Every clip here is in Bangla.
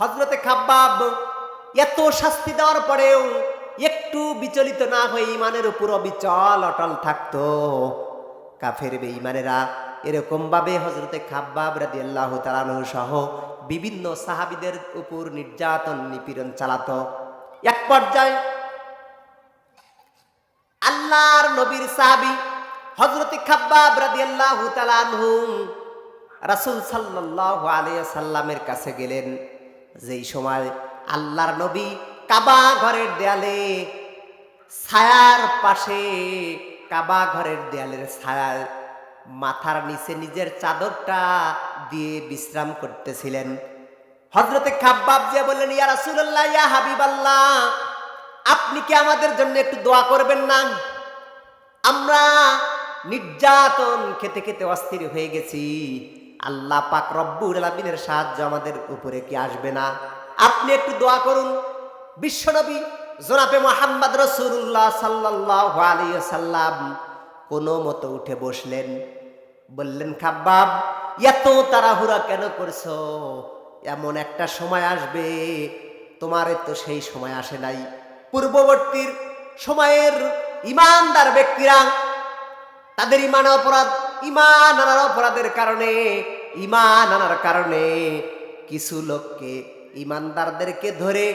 হজরতে খাব্বাব এত শাস্তি দেওয়ার পরেও একটু বিচলিত না হয়ে ইমানের উপর অবিচল অটল থাকতো। কাফের বেঈমানেরা এরকম ভাবে হজরতে খাব্বাব রাদি আল্লাহ তালানহ সহ বিভিন্ন সাহাবিদের উপর নির্যাতন, নিপীড়ন চালাতো। এক পর্যায়ে আল্লাহর নবীর সাহাবি হজরত খাব্বাব রাদিয়াল্লাহু তাআলা আনহু রাসূল সাল্লাল্লাহু আলাইহি সাল্লামের কাছে গেলেন। যেই সময় আল্লাহর নবী কাবা ঘরের দেয়ালে ছায়ার পাশে, কাবা ঘরের দেয়ালের ছায়ায় মাথার নিচে নিজের চাদরটা দিয়ে বিশ্রাম করতেছিলেন। হজরতে খাব্বাব যে বললেন, ইয়া রাসূলুল্লাহ, ইয়া হাবিবাল্লাহ, আপনি কি আমাদের জন্য একটু দোয়া করবেন না? আমরা নির্যাতন খেতে খেতে অস্থির হয়ে গেছি। আল্লাহ পাক রব্বুল আলমিনের সাহায্য আমাদের উপরে কি আসবে না? আপনি একটু দোয়া করুন। বিশ্বনবী জোনাপে মোহাম্মদ রসুল্লাহ সাল্লাহ আলিয়া সাল্লাম কোনো মতো উঠে বসলেন। বললেন, খাব্বাব, এত তাড়াহুড়া কেন করছ? এমন একটা সময় আসবে তোমার তো সেই সময় আসে নাই। পূর্ববর্তীর সময়ের ইমানদার ব্যক্তিরা তাদের ইমান অপরাধ, ইমান আনার অপরাধের কারণে ইমান আনার কারণে কিছু লোককে ইমানদারদেরকে ধরে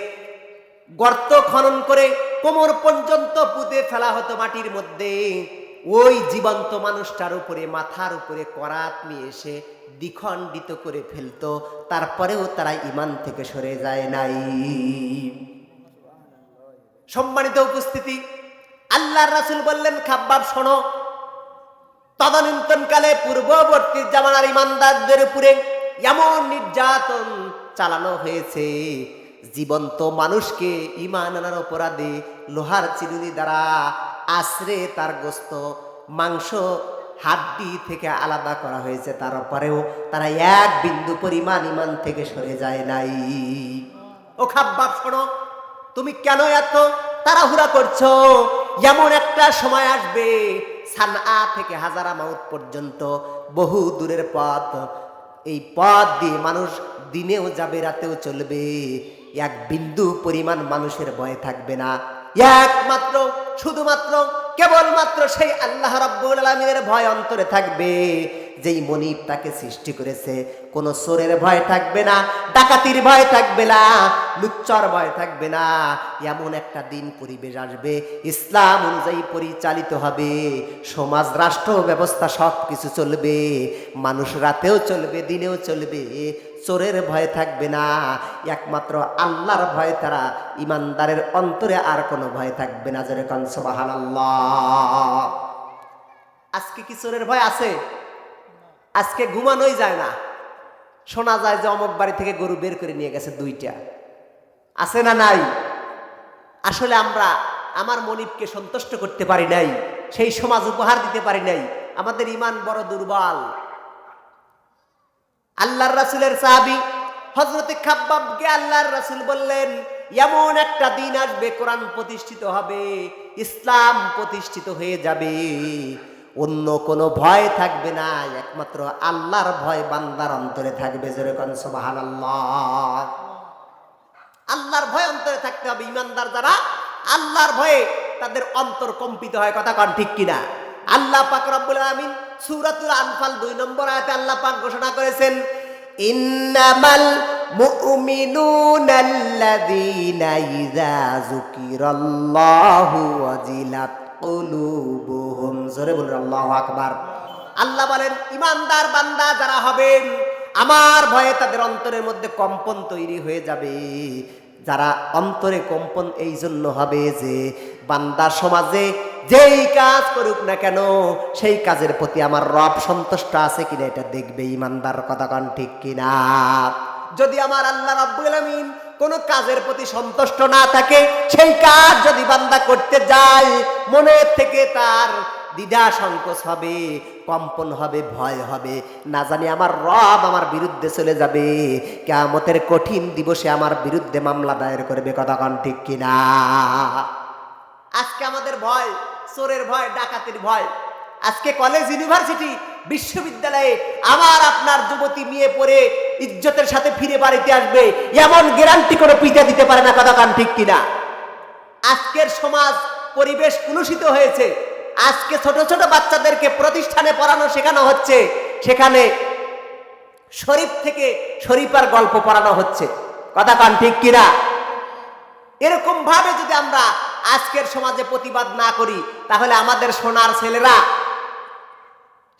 গর্ত খনন করে কোমর পর্যন্ত পুঁতে ফেলা হতো মাটির মধ্যে। ওই জীবন্ত মানুষটার উপরে, মাথার উপরে করাত নিয়ে এসে দ্বিখণ্ডিত করে ফেলতো। তারপরেও তারা ইমান থেকে সরে যায় নাই। সম্মানিত উপস্থিতি, আল্লাহর রাসূল বললেন, খাব্বাব, শোনো তদানীন্তনকালে পূর্ববর্তী জামানার ইমানদারদের উপরে এমন নির্যাতন চালানো হয়েছে, জীবন্ত মানুষকে ইমান আনার অপরাধে লোহার চিরুনি দ্বারা আশ্রে তার গোস্ত, মাংস, হাড্ডি থেকে আলাদা করা হয়েছে। তারপরেও তারা এক বিন্দু পরিমাণ ইমান থেকে সরে যায় নাই। ও খাব্বাব, শোনো, তুমি কেন এত তাড়াহুড়া করছ? এমন একটা সময় আসবে সানআ থেকে হাজারা মাউত পর্যন্ত বহু দূরের পথ। এই পথ দিয়ে মানুষ দিনেও যাবে, রাতেও চলবে। এক বিন্দু পরিমাণ মানুষের ভয় থাকবে না। একমাত্র, শুধুমাত্র, কেবলমাত্র সেই আল্লাহ রব্বুল আলমিনের ভয় অন্তরে থাকবে। যেই মনিব তাকে সৃষ্টি করেছে, কোনো চোরের ভয় থাকবে না, ডাকাতির ভয় থাকবে না, লুচ্চর ভয় থাকবে না। এমন একটা দিন পরিবেশ আসবে, ইসলাম অনুযায়ী পরিচালিত হবে, সমাজ, রাষ্ট্র ব্যবস্থা সব কিছু চলবে, মানুষ রাতেও চলবে, দিনেও চলবে, চোরের ভয় থাকবে না। একমাত্র আল্লাহর ভয় তারা, ইমানদারের অন্তরে আর কোনো ভয় থাকবে না। যেরকম সোবাহান আজকে কি চোরের ভয় আছে? আজকে ঘুমানোই যায় না। শোনা যায় যে অমক বাড়ি থেকে গরু বের করে নিয়ে গেছে দুইটা। আছে না নাই? আসলে আমরা আমার মনিবকে সন্তুষ্ট করতে পারি নাই, সেই সমাজ উপহার দিতে পারি নাই, আমাদের ইমান বড় দুর্বল। আল্লাহর রাসুলের সাহাবি হজরতে খাব্বাবকে আল্লাহর রাসুল বললেন, এমন একটা দিন আসবে, কোরআন প্রতিষ্ঠিত হবে, ইসলাম প্রতিষ্ঠিত হয়ে যাবে। অন্য কোনো ভয় থাকবে না, একমাত্র আল্লাহর ভয় বান্দার অন্তরে থাকবে যেরকম সোবাহান আল্লাহ আল্লাহর ভয় অন্তরে থাকতে হবে, ইমানদার যারা আল্লাহর ভয়ে তাদের অন্তর কম্পিত হয়, কথা কন ঠিক কিনা? আল্লাহ পাক রব্বুল আলামিন সূরাতুল আনফাল দুই নম্বর আয়াতে আল্লাহ পাক ঘোষণা করেছেন, ইন্নামাল মুমিনুনা আল্লাযীনা ইযা যুকিরাল্লাহু ওয়াজিলাত। কুলুবুহুম জোরে বলুন, আল্লাহু আকবার। আল্লাহ বলেন, ইমানদার বান্দা যারা হবেন আমার ভয়ে তাদের অন্তরের মধ্যে কম্পন তৈরি হয়ে যাবে। যারা অন্তরে কম্পন এই জন্য হবে যে, বান্দা সমাজে যেই কাজ করুক না কেন, সেই কাজের প্রতি আমার রব সন্তুষ্ট আছে কিনা এটা দেখবে ইমানদার কথা কন ঠিক কিনা। যদি আমার আল্লাহ রাব্বুল আলামিন কোনো কাজের প্রতি সন্তুষ্ট না থাকে, সেই কাজ যদি বান্দা করতে যায়, মনের থেকে তার দ্বিধা সংকোচ হবে, কম্পন হবে, ভয় হবে। না জানি আমার রব আমার বিরুদ্ধে চলে যাবে। কেয়ামতের কঠিন দিবসে আমার বিরুদ্ধে মামলা দায়ের করবে, কথা কন ঠিক কিনা? আজকে আমাদের ভয়, চোরের ভয়, ডাকাতির ভয় আজকে কলেজ ইউনিভার্সিটি বিশ্ববিদ্যালয়ে আমার আপনার যুবতী মেয়ে পড়ে ইজ্জতের সাথে ফিরে বাড়িতে আসবে। এমন গ্যারান্টি কোনো পিতা দিতে পারে না, কথা কান ঠিক কিনা? আজকের সমাজ, পরিবেশ কুলুষিত হয়েছে। আজকে ছোট ছোট বাচ্চাদেরকে প্রতিষ্ঠানে পড়ানো শেখানো হচ্ছে। সেখানে শরীফ থেকে শরীফার গল্প পড়ানো হচ্ছে। কথা কান ঠিক কিনা? এরকম ভাবে যদি আমরা আজকের সমাজে প্রতিবাদ না করি, তাহলে আমাদের সোনার ছেলেরা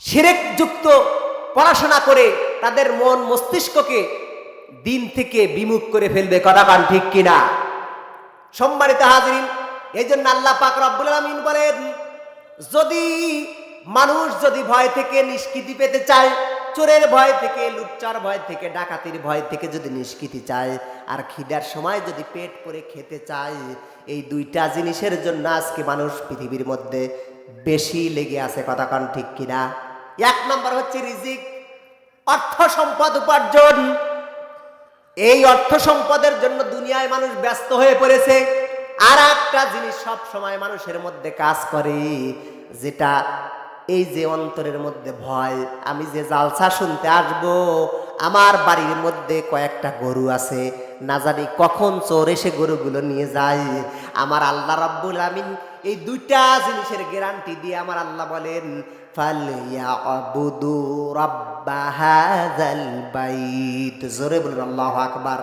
সিরেক যুক্ত পড়াশোনা করে তাদের মন মস্তিষ্ককে দিন থেকে বিমুখ করে ফেলবে, কথা কান ঠিক কিনা? সম্মানিত হাজরিন এই জন্য আল্লাহ পাক রব্বুল আলামিন বলেন, যদি মানুষ যদি ভয় থেকে নিষ্কৃতি পেতে চায়, চোরের ভয় থেকে, লুচ্চার ভয় থেকে, ডাকাতির ভয় থেকে যদি নিষ্কৃতি চায়, আর খিদার সময় যদি পেট পরে খেতে চায়, এই দুইটা জিনিসের জন্য আজকে মানুষ পৃথিবীর মধ্যে বেশি লেগে আছে, কথা কান ঠিক কিনা? এক নম্বর হচ্ছে রিজিক। অর্থ সম্পদ উপার্জন। এই অর্থ সম্পদের জন্য দুনিয়ায় মানুষ ব্যস্ত হয়ে পড়েছে। আর একটা জিনিস সব সময় মানুষের মধ্যে কাজ করে, যেটা এই যে অন্তরের মধ্যে ভয়, আমি যে জালসা শুনতে আসব, আমার বাড়ির মধ্যে কয়েকটা গরু আছে, না জানি কখন চোর এসে গরুগুলো নিয়ে যায়। আমার আল্লাহ রাব্বুল আমিন এই দুইটা জিনিসের গ্যারান্টি দিয়ে আমার আল্লাহ বলেন জোরে বলুন, আল্লাহু আকবার।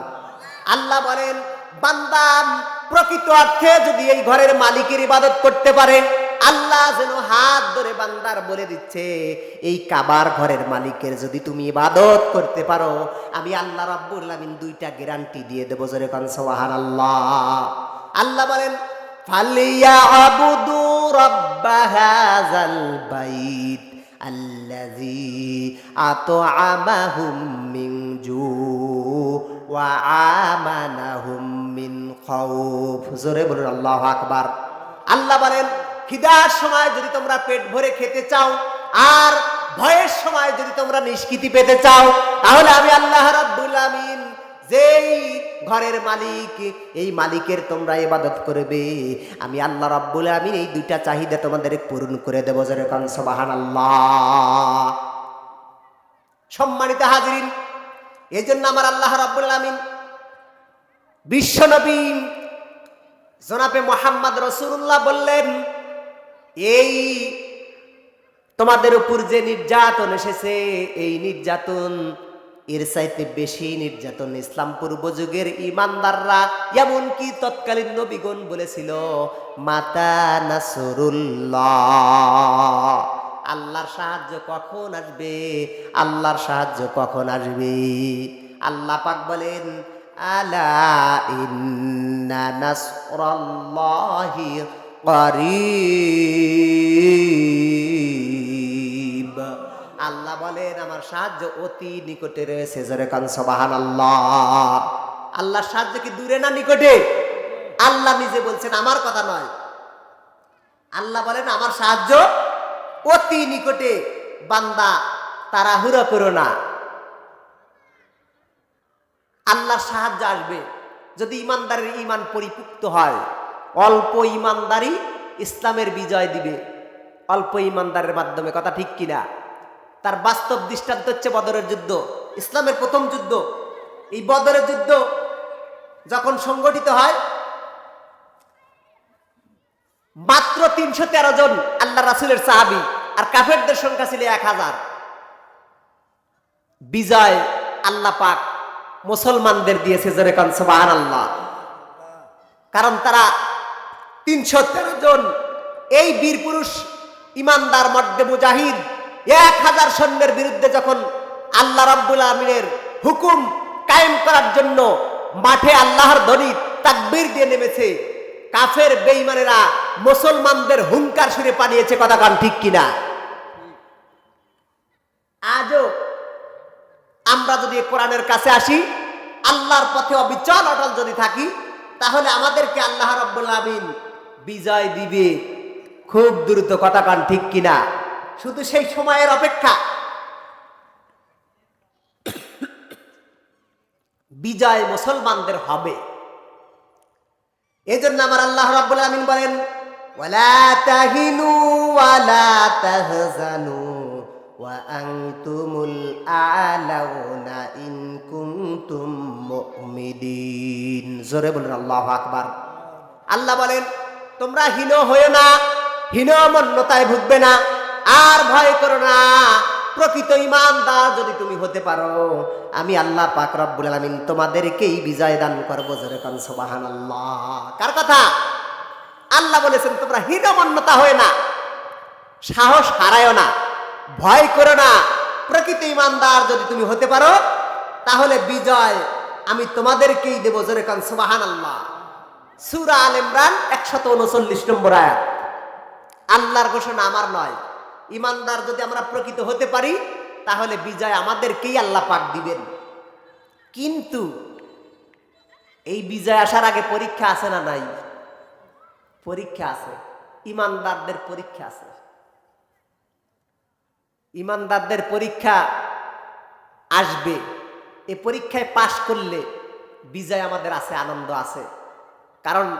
আল্লাহ বলেন, বান্দা প্রকৃত অর্থে যদি এই ঘরের মালিকের ইবাদত করতে পারে, আল্লাহ যেন হাত ধরে বান্দার বলে দিচ্ছে, এই কাবার ঘরের মালিকের যদি তুমি ইবাদত করতে পারো, আমি আল্লাহ রাব্বুল আমিন দুইটা গ্যারান্টি দিয়ে দেবো। জোরে কান আল্লাহ আল্লাহ বলেন ফালিয়াবুদু রাব্বা হাযাল বাইত الذي أطعمهم من جوع وآمنهم من خوف জোরে বলুন আল্লাহু আকবার আল্লাহ বলেন খিদার সময় যদি তোমরা পেট ভরে খেতে চাও আর ভয়ের সময় যদি তোমরা নিষ্কৃতি পেতে চাও তাহলে আমি আল্লাহ রাব্বুল আমিন যেই ঘরের মালিক, এই মালিকের তোমরা ইবাদত করবে। আমি আল্লাহ রাব্বুল আমি এই দুইটা চাহিদা তোমাদের পূরণ করে দেব যেরকম সবাহান আল্লাহ সম্মানিত হাজরিন এই জন্য আমার আল্লাহ রাব্বুল আমিন বিশ্বনবী জনাবে মোহাম্মদ রসুল্লাহ বললেন, এই তোমাদের উপর যে নির্যাতন এসেছে, এই নির্যাতন এর চাইতে বেশি নির্যাতন ইসলাম পূর্ব যুগের ইমানদাররা। এমনকি তৎকালীন নবীগণ বলেছিল, মাতা নাসরুল্লাহ। আল্লাহর সাহায্য কখন আসবে? আল্লাহর সাহায্য কখন আসবে? আল্লাহ পাক বলেন, আলা ইন্না নাসরাল্লাহি করিব। আল্লাহ বলেন, আমার সাহায্য অতি নিকটে রয়েছে। জোরে কান সবাহান আল্লাহ আল্লাহর সাহায্য কি দূরে না নিকটে? আল্লাহ নিজে বলছেন, আমার কথা নয়। আল্লাহ বলেন, আমার সাহায্য অতি নিকটে। বান্দা, তাড়াহুড়া করো না। আল্লাহর সাহায্য আসবে যদি ইমানদারের ইমান পরিপুক্ত হয়। অল্প ইমানদারি ইসলামের বিজয় দিবে। অল্প ইমানদারের মাধ্যমে, কথা ঠিক কিনা? তার বাস্তব দৃষ্টান্ত হচ্ছে বদরের যুদ্ধ, ইসলামের প্রথম যুদ্ধ। এই বদরের যুদ্ধ যখন সংগঠিত হয়, মাত্র তিনশো তেরো জন আল্লাহ রাসুলের সাহাবি আর কাফেরদের সংখ্যা ছিল এক হাজার। বিজয় আল্লাহ পাক মুসলমানদের দিয়েছে জোরে কান সুবহান আল্লাহ কারণ তারা তিনশো তেরো জন এই বীর পুরুষ, ইমানদার মধ্যে মুজাহিদ এক হাজার সৈন্যের বিরুদ্ধে যখন আল্লাহ রাব্বুল আমিনের হুকুম কায়েম করার জন্য মাঠে আল্লাহর ধ্বনি, তাকবির দিয়ে নেমেছে, কাফের বেঈমানেরা মুসলমানদের হুঙ্কার সুরে পানিয়েছে কথা কান ঠিক কিনা? আজও আমরা যদি কোরআনের কাছে আসি, আল্লাহর পথে অবিচল অটল যদি থাকি, তাহলে আমাদেরকে আল্লাহ রব্বুল আমিন বিজয় দিবে। খুব দ্রুত, কথা কান ঠিক কিনা? শুধু সেই সময়ের অপেক্ষা। বিজয় মুসলমানদের হবে। এজন্য আমার আল্লাহ রাব্বুল আমিন বলেন, ওয়ালা তাহিনু ওয়ালা তাহজানু ওয়া আনতুমুল আলাউনা ইন কুনতুম মুমিনিন। জোরে বলেন, আল্লাহু আকবার। আল্লাহ বলেন, তোমরা হীন হয়ে না হীনমন্যতায় ভুগবে না। আর ভয় করো না। প্রকৃত ইমানদার যদি তুমি হতে পারো, আমি আল্লাহ পাক রব্বুল আলামিন তোমাদেরকেই বিজয় দান করব জোরে কান সুবহানাল্লাহ। কার কথা? আল্লাহ বলেছেন, তোমরা হীনমন্যতা হয়ে না, সাহস হারায়ও না, ভয় করো না। প্রকৃত ইমানদার যদি তুমি হতে পারো, তাহলে বিজয় আমি তোমাদেরকেই দেবো জোরে কান সুবাহান আল্লাহ সুরা আল ইমরান একশত উনচল্লিশ নম্বর আয়াত। আল্লাহর ঘোষণা আমার নয় ইমানদার যদি আমরা প্রকৃত হতে পারি, তাহলে বিজয় আমাদেরকেই আল্লাহ পাক দিবেন। কিন্তু এই বিজয় আসার আগে পরীক্ষা আছে না নাই? পরীক্ষা আছে। ইমানদারদের পরীক্ষা আছে। ইমানদারদের পরীক্ষা আসবে। এ পরীক্ষায় পাশ করলে বিজয় আমাদের আছে, আনন্দ আছে। কারণ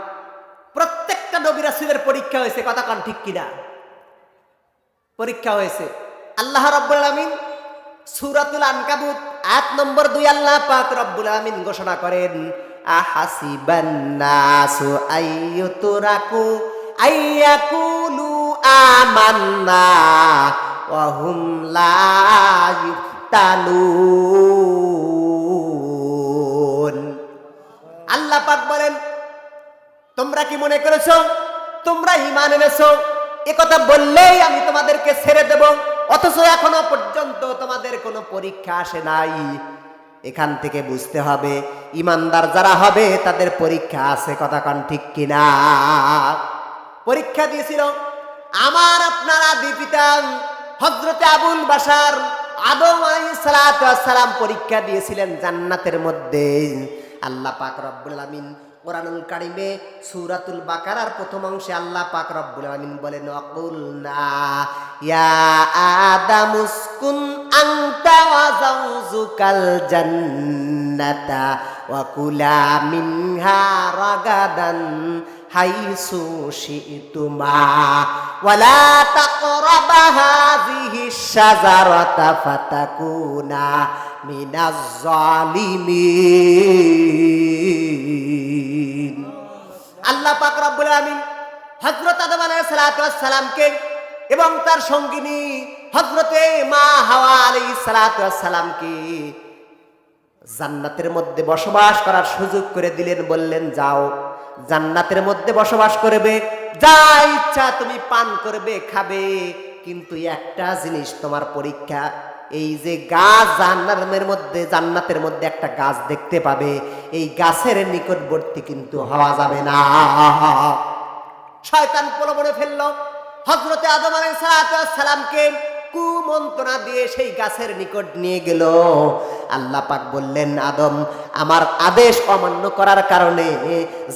প্রত্যেকটা নবিরাসিদের পরীক্ষা হয়েছে, কথা কান ঠিক কিনা? পরীক্ষা হয়েছে। আল্লাহ রব্বুল আলমিন সুরাতুল আনকাবুত, আয়াত নম্বর দুই আল্লাহ পাক রব্বুল আলমিন ঘোষণা করেন, আহাসিবান নাসু আইয়ুতরাকু আইয়াকুলু আমান্না ওয়া হুম লা ইফতানুন আল্লাহ পাক বলেন, তোমরা কি মনে করেছ? তোমরা ইমান এনেছো? কথা বললেই আমি তোমাদেরকে ছেড়ে দেব। অথচ এখনও পর্যন্ত তোমাদের কোনো পরীক্ষা আসে নাই। এখান থেকে বুঝতে হবে, ইমানদার যারা হবে, তাদের পরীক্ষা আছে, কথা কন ঠিক কিনা? পরীক্ষা দিয়েছিল আমার আপনার আদি পিতা হজরতে আবুল বাসার আদম সালাম পরীক্ষা দিয়েছিলেন জান্নাতের মধ্যে। আল্লাহ পাক রব্বুল আলামিন কোরআনুল কারিমে সুরাতুল বাকারার প্রথম অংশে আল্লাহ পাক রব্বুল আলামিন বলেন, অকুলনা ইয়া আদামুসকুন আনতা ওয়া যাওজুকাল জান্নাতা ওয়া কুলা মিনহা রাগাদান হাইসু শিতুমা ওয়ালা তাকরাবা হাযিহি শাজারাতা ফাতাকুনা মিনাজ জালিমিন আল্লাহ পাক রব্বুল আলামিন হযরত আদম আলাইহিস সালাতু ওয়াস সালামকে এবং তার সঙ্গিনী হযরতে মা হাওয়া আলাইহিস সালাতু ওয়াস সালামকে জান্নাতের মধ্যে বসবাস করার সুযোগ করে দিলেন, বললেন, যাও। জান্নাতের মধ্যে বসবাস করবে, যা ইচ্ছা তুমি পান করবে, খাবে। কিন্তু একটা জিনিস তোমার পরীক্ষা, এই যে গাছ জান্নাতের মধ্যে জান্নাতের মধ্যে একটা গাছ দেখতে পাবে, এই গাছের নিকটবর্তী কিন্তু হওয়া যাবে না। শয়তান প্রলোভনে ফেলল হজরতে আদম আলাইহিস সালামকে কুমন্ত্রণা দিয়ে সেই গাছের নিকট নিয়ে গেল। আল্লাহ পাক বললেন, আদম, আমার আদেশ অমান্য করার কারণে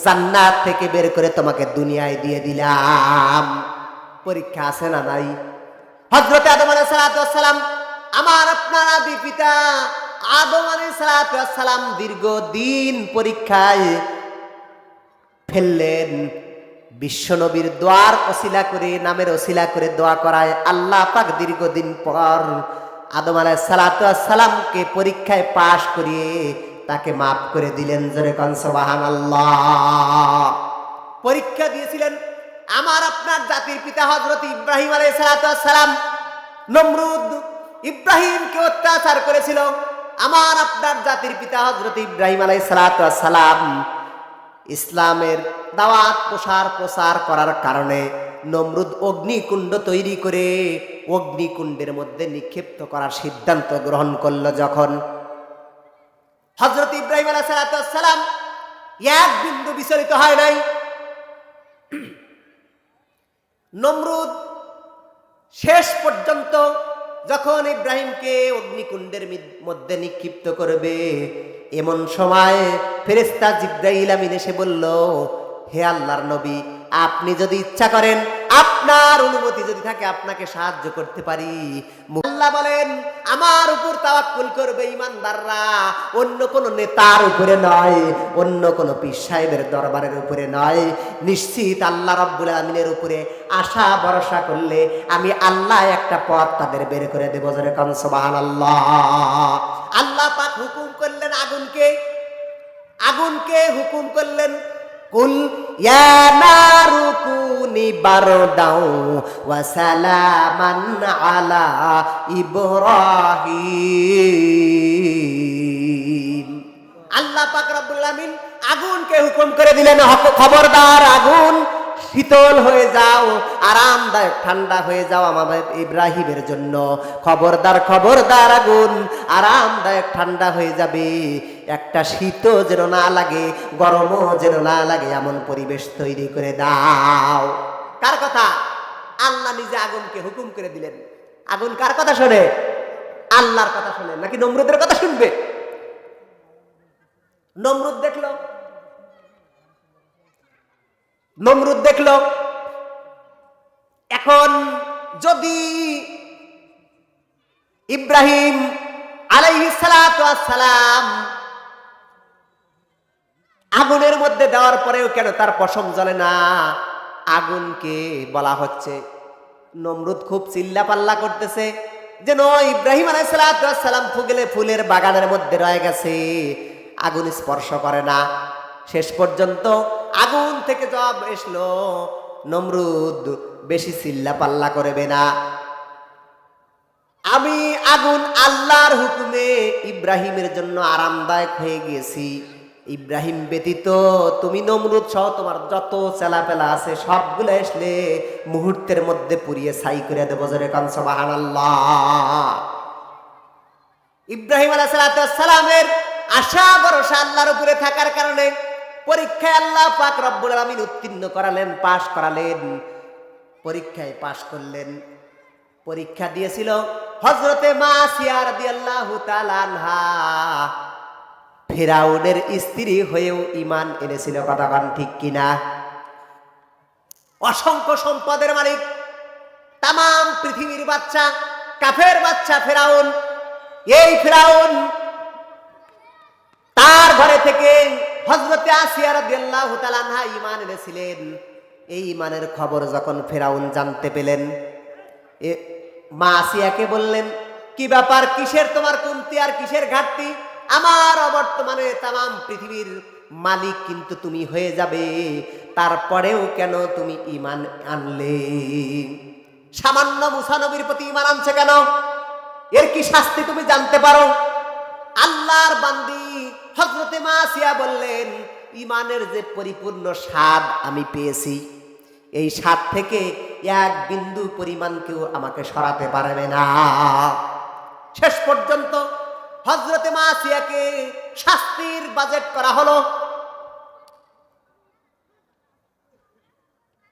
জান্নাত থেকে বের করে তোমাকে দুনিয়ায় দিয়ে দিলাম। পরীক্ষা আছে না নাই? হজরতে আদম আলাইহিস সালাম, আমার আপনার আদি পিতা আদম আলাইহিস সালাম দীর্ঘদিন পরীক্ষায় ফেললেন। বিশ্বনবীর দোয়ার অশিলা করে, নামের অশিলা করে দোয়া করায় আল্লাহ পাক দীর্ঘদিন পর আদম আলাহ সালামকে পরীক্ষায় পাশ করিয়ে তাকে মাফ করে দিলেন। জোরে কনসবাহান আল্লাহ পরীক্ষা দিয়েছিলেন আমার আপনার জাতির পিতা হজরত ইব্রাহিম আলাই সালাম। নমরুদ ইব্রাহিমকে অত্যাচার করেছিল। আমার আপনার জাতির পিতা হজরত ইব্রাহিম আলাই সালাম ইসলামের দাওয়াত, প্রসার প্রসার করার কারণে নমরুদ অগ্নিকুণ্ড তৈরি করে অগ্নিকুণ্ডের মধ্যে নিক্ষিপ্ত করার সিদ্ধান্ত গ্রহণ করল যখন। হজরত ইব্রাহিম আলাহাম এক বিন্দু বিচলিত হয় নাই। নমরুদ শেষ পর্যন্ত যখন ইব্রাহিমকে অগ্নিকুণ্ডের মধ্যে নিক্ষিপ্ত করবে এমন সময় ফেরেস্তা জিব্রাইল আমিন এসে বলল হে আল্লাহর নবী আপনি যদি ইচ্ছা করেন আপনার অনুমতি যদি থাকে, আপনাকে সাহায্য করতে পারি। আল্লাহ বলেন, আমার উপর তাওয়াক্কুল করবে ইমানদাররা অন্য কোন নেতার উপরে নয়, অন্য কোন পীর সাহেবের দরবারের উপরে নয়। নিশ্চিত আল্লাহ রব্বুল আমিনের উপরে আশা, ভরসা করলে আমি আল্লাহ একটা পথ তাদের বের করে দেবো। জোরে কান, সুবহানাল্লাহ। আল্লাহ পাক হুকুম করলেন আগুনকে। আগুনকে হুকুম করলেন কুল, ইয়া নারু কুনি বারদাও ওয়া সালামান আলা ইব্রাহিম। আল্লাহ পাক রব্বুল আমিন আগুনকে হুকুম করে দিলেন খবরদার আগুন, শীতল হয়ে যাও, আরামদায়ক, ঠান্ডা হয়ে যাও আমাদের ইব্রাহিমের জন্য। খবরদার খবরদার আগুন, আরামদায়ক, ঠান্ডা হয়ে যাবে। একটা শীত যেন না লাগে গরমও যেন না লাগে, এমন পরিবেশ তৈরি করে দাও। কার কথা? আল্লাহ নিজে আগুনকে হুকুম করে দিলেন। আগুন কার কথা শোনে? আল্লাহর কথা শোনে, নাকি নমরুদের কথা শুনবে? নমরুদ দেখল? নমরুদ দেখল? এখন যদি ইব্রাহিম আলাইহিসালাম আগুনের মধ্যে দেওয়ার পরেও কেন তার পশম জ্বলে না? আগুনকে বলা হচ্ছে, নমরুদ খুব চিল্লা পাল্লা করতেছে যে যেন ইব্রাহিম আলাইসালাম ফুগলে ফুলের বাগানের মধ্যে রয়ে গেছে, আগুন স্পর্শ করে না। শেষ পর্যন্ত আগুন থেকে জবাব এসলো, নমরুদ বেশি চিল্লা পাল্লা করবে না। আমি আগুন আল্লাহর হুকুমে ইব্রাহিমের জন্য আরামদায়ক হয়ে গিয়েছি। ইব্রাহিম ব্যতীত তুমি নমরুদ সহ তোমার যত চেলাপেলা আছে সবগুলো আসলে মুহূর্তের মধ্যে পুড়িয়ে ছাই করে দেবো জোরে কান সবাহান ইব্রাহিম আলাইসালামের আশা, ভরসা আল্লাহর উপরে থাকার কারণে পরীক্ষায় আল্লাহ পাক রব্বুল আলামিন উত্তীর্ণ করালেন, পাশ করালেন, পরীক্ষায় পাশ করলেন। পরীক্ষা দিয়েছিল হজরতে মা সিয়ার দিয়াল্লাহু তাআলা ফেরাউনের স্ত্রী হয়েও ইমান এনেছিল কথাখান ঠিক কিনা? অসংখ্য সম্পদের মালিক তাম পৃথিবীর বাচ্চা, কাফের বাচ্চা ফেরাউন। এই ফেরাউন তার ঘরে থেকে হজরতে আসিয়ার দিয়াল্লাহু তাআলা ইমান এনেছিলেন। এই ইমানের খবর যখন ফেরাউন জানতে পেলেন মা আসিয়াকে বললেন, কি ব্যাপার? কিসের তোমার কমতি আর কিসের ঘাটতি? আমার অবর্তমানে তাম পৃথিবীর মালিক কিন্তু তুমি হয়ে যাবে। তারপরেও কেন তুমি ইমান আনলে? সামান্য মুসানবীর প্রতি ইমান আনছে কেন? এর কি শাস্তি তুমি জানতে পারো? আল্লাহর বান্দি হজরতে মা আসিয়া বললেন ইমানের যে পরিপূর্ণ স্বাদ আমি পেয়েছি, এই স্বাদ থেকে এক বিন্দু পরিমাণ কেউ আমাকে সরাতে পারবে না। শেষ পর্যন্ত হজরতে মাসিয়াকে শাস্তির বাজেট করা হলো।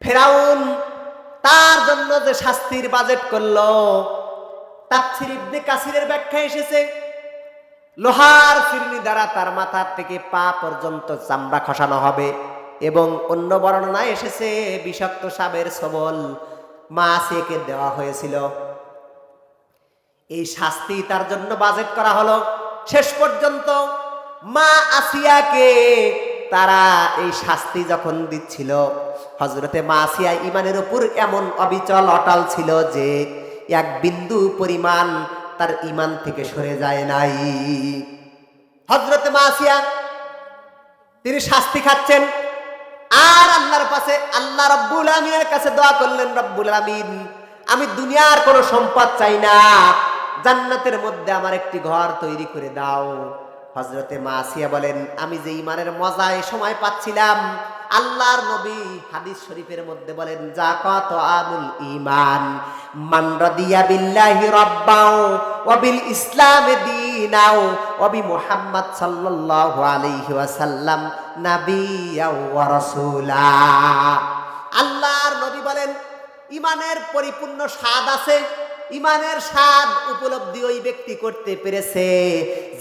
ফেরাউন তার জন্য যে শাস্তির বাজেট করল তাফসির ইবনে কাসিরের ব্যাখ্যা এসেছে। লোহার ফিরনি দ্বারা তার মাথার থেকে পা পর্যন্ত চামড়া খসানো হবে এবং অন্য বর্ণনায় এসেছে বিষাক্ত সাবের সবল মা সেকে দেওয়া হয়েছিল। এই শাস্তি তার জন্য বাজেট করা হলো। শেষ পর্যন্ত মা আসিয়াকে তারা এই শাস্তি যখন দিচ্ছিল হজরতে মা আসিয়া ইমানের উপর এমন অবিচল অটল ছিল যে এক বিন্দু পরিমাণ তার ইমান থেকে সরে যায় নাই। হজরতে মা আসিয়া তিনি শাস্তি খাচ্ছেন। আর আল্লাহর পাশে আল্লাহ রব্বুল আমিনের কাছে দোয়া করলেন, রব্বুল আমিন আমি দুনিয়ার কোনো সম্পদ চাই না। জান্নাতের মধ্যে আমার একটি ঘর তৈরি করে দাও। হজরতে মা আসিয়া বলেন, আমি যে ইমানের মজায় সময় পাচ্ছিলাম, আল্লাহর নবী হাদিস শরীফের মধ্যে বলেন যা কত আমুল ইমান মান রাদিয়া বিল্লাহি রাব্বাও, ওয়া বিল ইসলাম দীনাও, ওয়া বি মুহাম্মদ সাল্লাল্লাহু আলাইহি ওয়াসাল্লাম নাবিয়্যা ওয়া রাসূলা। আল্লাহর নবী বলেন ইমানের পরিপূর্ণ স্বাদ আছে ইমানের স্বাদ উপলব্ধি ওই ব্যক্তি করতে পেরেছে।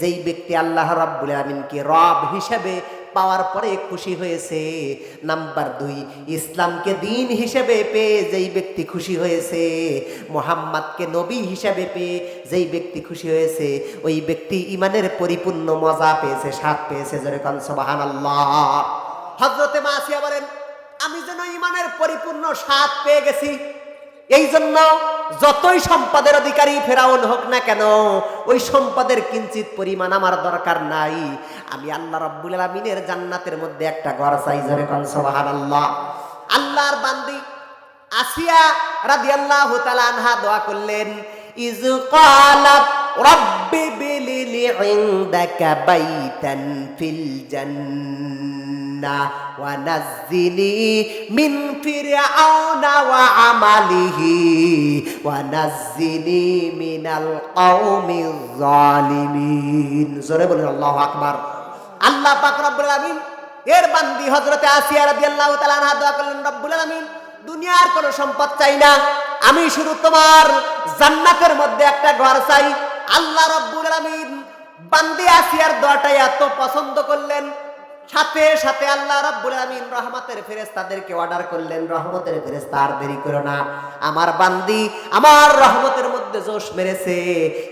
যেই ব্যক্তি আল্লাহ রাব্বুল আমিনকে রব হিসেবে পাওয়ার পরে খুশি হয়েছে। নাম্বার দুই, ইসলামকে দিন হিসেবে পেয়ে যেই ব্যক্তি খুশি হয়েছে। মোহাম্মদকে নবী হিসেবে পেয়ে যেই ব্যক্তি খুশি হয়েছে। ওই ব্যক্তি ইমানের পরিপূর্ণ মজা পেয়েছে, স্বাদ পেয়েছে যেরকম সোবাহান আল্লাহ হজরতে মাসিয়া বলেন, আমি যেন ইমানের পরিপূর্ণ স্বাদ পেয়ে গেছি এই জন্য যতই সম্পদের অধিকারী ফেরাউন হোক না কেন, ওই সম্পদের কিঞ্চিত পরিমাণ আমার দরকার নাই। আমি আল্লাহ রব্বুল আলমিনের জান্নাতের মধ্যে একটা ঘর চাই, জোরে কন আল্লাহ আল্লাহর বান্দি আসিয়া রাদি আল্লাহ তালা আনহা দোয়া করলেন ইজ কালাত রাব্বি জান্নাহ ওয়া নাজ্জিনি মিন ফিরআউনা ওয়া আমালিহি ওয়া নাজ্জিনি মিনাল কওমিজ জালিমিন জোরে বলেন, আল্লাহু আল্লাহ পাক রব্বুল আলামিন এর বান্দি হযরতে আসিয়া রাদিয়াল্লাহু তাআলা আনহা দোয়া করলেন, রব্বুল আলামিন, দুনিয়ার কোনো সম্পদ চাই না। আমি শুধু তোমার জান্নাতের মধ্যে একটা ঘর চাই। আল্লাহ রব্বুল আলামিন বান্দি আসিয়ার দোয়াটাই এত পছন্দ করলেন। সাথে সাথে আল্লাহ রাব্বুল আলামিন রহমতের ফেরেশতাদেরকে অর্ডার করলেন। রহমতের ফেরেশতা আর দেরি করো না। আমার বান্দি আমার রহমতের মধ্যে জোশ মেরেছে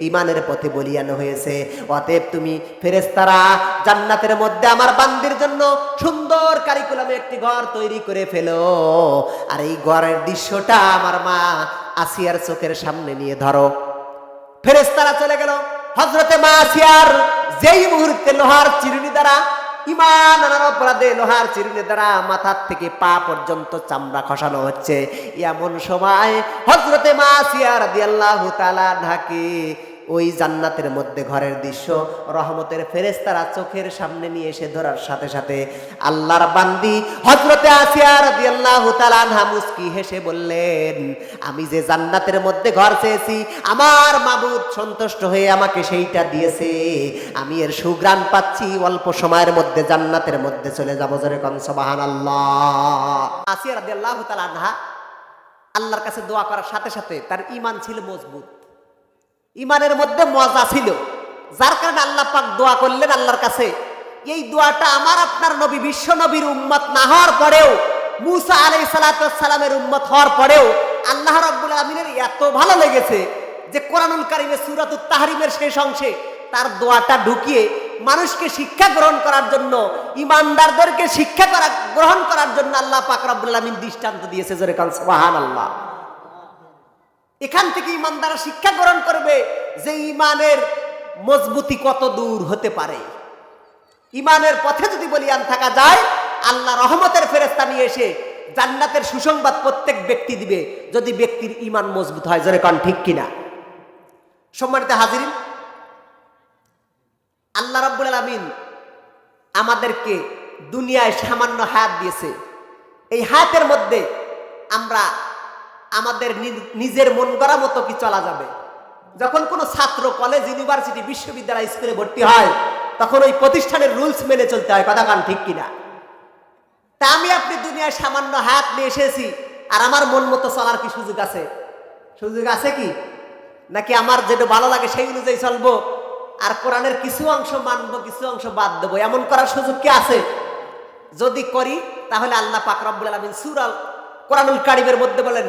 ইমানের পথে বলিয়ানো হয়েছে। অতএব তুমি ফেরেশতারা জান্নাতের মধ্যে আমার বান্দির জন্য সুন্দর কারিকুলামে একটি ঘর তৈরি করে ফেলো। আর এই ঘরের দৃশ্যটা আমার মা আসিয়ার চোখের সামনে নিয়ে ধরো। ফেরেস্তারা চলে গেল। হজরতে মাসিয়ার যেই মুহূর্তে লোহার চিরুনি দ্বারা ইমান আনার অপরাধে লোহার চিরুনি দ্বারা মাথার থেকে পা পর্যন্ত চামড়া খসানো হচ্ছে। এমন সময় হজরতে মাসিয়ার দিয়াল্লাহ তালা ঢাকে ওই জান্নাতের মধ্যে ঘরের দৃশ্য, রহমতের ফেরেস্তারা চোখের সামনে নিয়ে এসে ধরার সাথে সাথে আল্লাহর বান্দি হজরতে আসিয়া রাদিয়াল্লাহু তাআলা আনহা মুস্কি হেসে বললেন, আমি যে জান্নাতের মধ্যে ঘর চেয়েছি, আমার মাবুদ সন্তুষ্ট হয়ে আমাকে সেইটা দিয়েছে। আমি এর সুগ্রাণ পাচ্ছি, অল্প সময়ের মধ্যে জান্নাতের মধ্যে চলে যাব। জোরে কন, সুবহানাল্লাহ। আসিয়া রাদিয়াল্লাহু তাআলা আনহা আল্লাহর কাছে দোয়া করার সাথে সাথে তার ইমান ছিল মজবুত। ইমানের মধ্যে মজা ছিল। যার কারণে আল্লাহ পাক দোয়া করলেন আল্লাহর কাছে, এই দোয়াটা আমার আপনার নবী, বিশ্ব নবীর উম্মত না হওয়ার পরেও, মুসা আলাই সালাতামের উম্মত হওয়ার পরেও আল্লাহ রব্বুল আলমিনের এত ভালো লেগেছে যে কোরআনুল কারিমের সুরাত তাহরিমের শেষ অংশে তার দোয়াটা ঢুকিয়ে মানুষকে শিক্ষা গ্রহণ করার জন্য, ইমানদারদেরকে শিক্ষা করা, গ্রহণ করার জন্য আল্লাহ পাক রব্বুল আলমিন দৃষ্টান্ত দিয়েছে জোরে কাল আল্লাহ এখান থেকে ইমানদারা শিক্ষা গ্রহণ করবে যে ইমানের মজবুতি কত দূর হতে পারে। ইমানের পথে যদি বলিয়ান থাকা যায়, আল্লাহ রহমতের ফেরেস্তা নিয়ে এসে জান্নাতের সুসংবাদ প্রত্যেক ব্যক্তি দিবে, যদি ব্যক্তির ইমান মজবুত হয়। জোরে কন, ঠিক কিনা? সম্মানিত হাজিরিন, আল্লাহ রাব্বুল আলামিন আমাদেরকে দুনিয়ায় সামান্য হাত দিয়েছে। এই হাতের মধ্যে আমরা আমাদের নিজের মন করা মতো কি চলা যাবে? যখন কোনো ছাত্র কলেজ ইউনিভার্সিটি বিশ্ববিদ্যালয় স্কুলে ভর্তি হয়, তখন ওই প্রতিষ্ঠানের রুলস মেনে চলতে হয়, কথা কান ঠিক কিনা? তা আমি আপনি দুনিয়ায় সামান্য হাত নিয়ে এসেছি, আর আমার মন মতো চলার কি সুযোগ আছে? সুযোগ আছে কি? নাকি আমার যেটা ভালো লাগে সেই অনুযায়ী চলবো? আর কোরআনের কিছু অংশ মানবো, কিছু অংশ বাদ দেবো, এমন করার সুযোগ কি আছে? যদি করি, তাহলে আল্লাহ পাক রব্বুল আলামিন সূরাল কোরআনুল কারিমের মধ্যে বলেন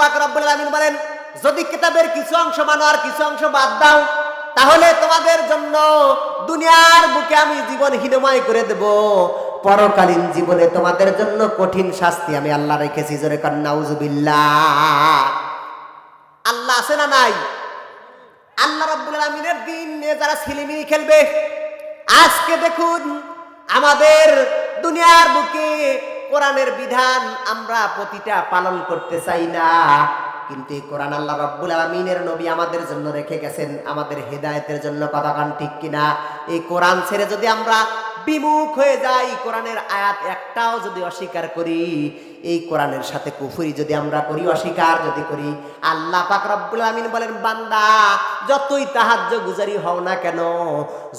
পাক রব্বুল আলামিন বলেন, যদি কিতাবের কিছু অংশ মানো আর কিছু অংশ বাদ দাও, তাহলে তোমাদের জন্য দুনিয়ার বুকে আমি জীবন হীনময় করে দেব। পরকালীন জীবনে তোমাদের জন্য কঠিন শাস্তি আমি আল্লাহ রেখেছি, জোরে কান্নাউজুবিল্লাহ আল্লাহ আছে না নাই? আল্লাহ রাব্বুল আলামিনের দিন নিয়ে যারা ছিলিমিনি খেলবে, আজকে দেখুন আমাদের দুনিয়ার বুকে কোরআনের বিধান আমরা প্রতিটা পালন করতে চাই না। কিন্তু এই কোরআন আল্লাহ রব্বুল আলমিনের নবী আমাদের জন্য রেখে গেছেন। আমাদের হেদায়তের জন্য কথা ঠিক কিনা? এই কোরআন ছেড়ে যদি আমরা বিমুখ হয়ে যাই, কোরআনের আয়াত একটাও যদি অস্বীকার করি, এই কোরআনের সাথে কুফুরি যদি আমরা করি, অস্বীকার যদি করি, আল্লাহ পাক রব্বুল আমিন বলেন, বান্দা, যতই তাহাজ্য গুজারি হও না কেন,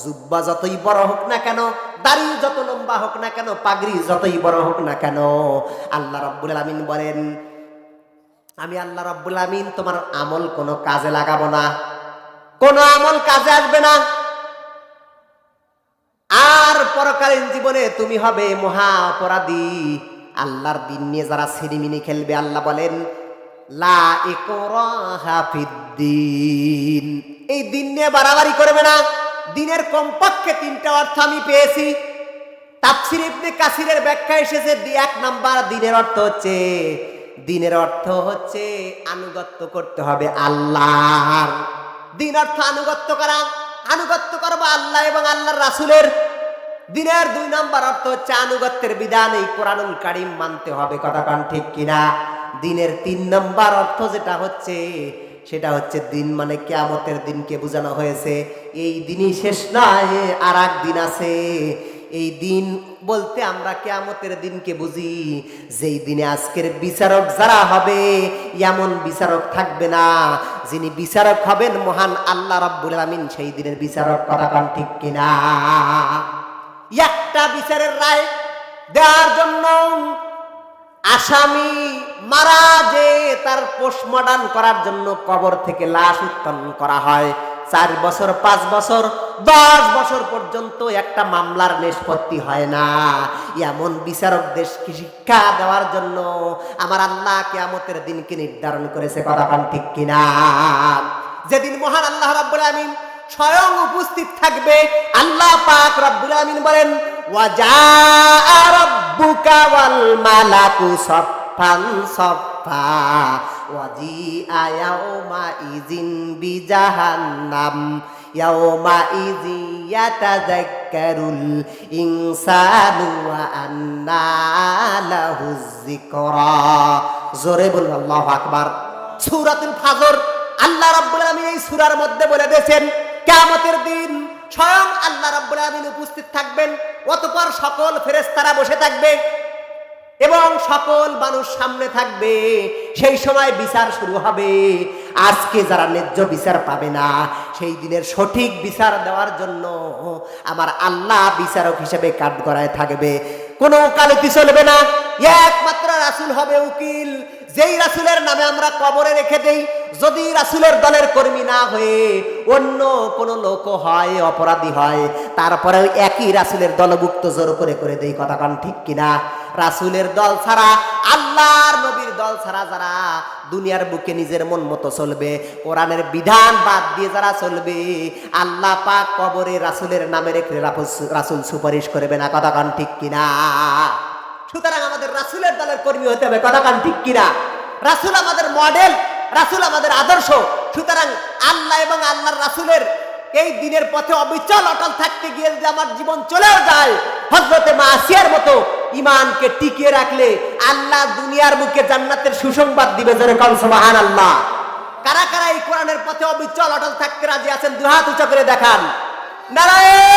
জুব্বা যতই বড় হোক না কেন, দাড়ি যত লম্বা হোক না কেন, পাগড়ি যতই বড় হোক না কেন, আল্লাহ রব্বুল আমিন বলেন, আমি আল্লাহ রব্বুল আমিন তোমার আমল কোনো কাজে লাগাবো না, কোনো আমল কাজে আসবে না। আর পরকালীন জীবনে তুমি হবে মহা অপরাধী আল্লাহর দিন নিয়ে যারা সিরিমিনি খেলবে, আল্লাহ বলেন, লা এই দিন নিয়ে বাড়াবাড়ি করবে না। দিনের কমপক্ষে তিনটা অর্থ আমি পেয়েছি। তাফসির ইবনে কাসিরের ব্যাখ্যা এসেছে এক নাম্বার দিনের অর্থ হচ্ছে, দিনের অর্থ হচ্ছে আনুগত্য করতে হবে আল্লাহর। দিন অর্থ আনুগত্য করা, আনুগত্য করব আল্লাহ এবং আল্লাহর রাসুলের। দিনের দুই নাম্বার অর্থ হচ্ছে আনুগত্যের বিধান, এই কোরআনুল কারিম মানতে হবে, কথা কান ঠিক কিনা? দিনের তিন নাম্বার অর্থ যেটা হচ্ছে, সেটা হচ্ছে দিন মানে কেয়ামতের দিনকে বোঝানো হয়েছে। এই দিনই শেষ নয় আর এক দিন আছে। এই দিন বলতে আমরা কেয়ামতের দিনকে বুঝি, যেই দিনে আজকের বিচারক যারা হবে, এমন বিচারক থাকবে না। যিনি বিচারক হবেন মহান আল্লাহ রাব্বুল আমিন সেই দিনের বিচারক, কথা ঠিক কিনা? একটা বিচারের রায় দেওয়ার জন্য আসামি মারা যে তার পোস্টমর্টম করার জন্য কবর থেকে লাশ উত্তোলন করা হয়। চার বছর, পাঁচ বছর, দশ বছর পর্যন্ত একটা মামলার নিষ্পত্তি হয় না। এমন বিচারক দেশকে শিক্ষা দেওয়ার জন্য আমার আল্লাহ কেয়ামতের দিনকে নির্ধারণ করেছে, কথা ঠিক কিনা? যেদিন মহান আল্লাহ রাব্বুল আমিন স্বয়ং উপস্থিত থাকবে আল্লাহ পাক রব্বুল আমিন বলেন, ওয়াজা রাব্বুকা ওয়াল মালাকু সফান সফা ওয়াজি আয়াউমা ইজিন বিজাহান্নাম, ইয়াউমা ইজি ইয়াতাযাক্কারুল ইনসানু ওয়া আন্না লাহু যিকরা। জোরে বলুন, আল্লাহু আকবার। সূরাতুল ফাজর, আল্লাহ রাব্বুল আলামিন এই সূরার মধ্যে বলে দিয়েছেন কিয়ামতের দিন স্বয়ং আল্লাহ রাব্বুল আলামিন উপস্থিত থাকবেন, অতপর সকল ফেরেশতারা বসে থাকবে এবং সকল মানুষ সামনে থাকবে। সেই সময় বিচার শুরু হবে। আজকে যারা ন্যায্য বিচার পাবে না, সেই দিনের সঠিক বিচার দেওয়ার জন্য আমার আল্লাহ বিচারক হিসেবে কাঠ গড়ায় থাকবে। কোনো ওকালতি চলবে না। একমাত্র রাসুল হবে উকিল। যেই রাসুলের নামে আমরা কবরে রেখে দেই, যদি রাসুলের দলের কর্মী না হয়ে অন্য কোনো লোক হয়, অপরাধী হয় তারপরে একই রাসুলের দলভুক্ত জোর করে করে দেই, কথা কান ঠিক কিনা? রাসুলের দল ছাড়া, আল্লাহর নবীর দল ছাড়া যারা দুনিয়ার বুকে নিজের মন মতো চলবে, কোরআনের বিধান বাদ দিয়ে যারা চলবে, আল্লাহ পাক কবরে রাসুলের নামে রেখে রাসুল সুপারিশ করবে না, কথা কান ঠিক কিনা? সুতরাং আমাদের রাসুলের দলের কর্মী হতে হবে। কথা কান ঠিক কিনা? রাসুল আমাদের মডেল রাসুল আমাদের আদর্শ। সুতরাং আল্লাহ এবং আল্লাহর রাসুলের এই দিনের পথে অবিচল, অটল থাকতে গিয়ে যদি আমার জীবন চলেও যায় হজরতে মা আসিয়ার মতো ইমানকে টিকিয়ে রাখলে আল্লাহ দুনিয়ার মুখে জান্নাতের সুসংবাদ দিবে যেন কনসমাহান আল্লাহ কারা কারা এই কোরআনের পথে অবিচল, অটল থাকতে রাজি আছেন দুহাত উঁচা করে দেখান। নারায়ণ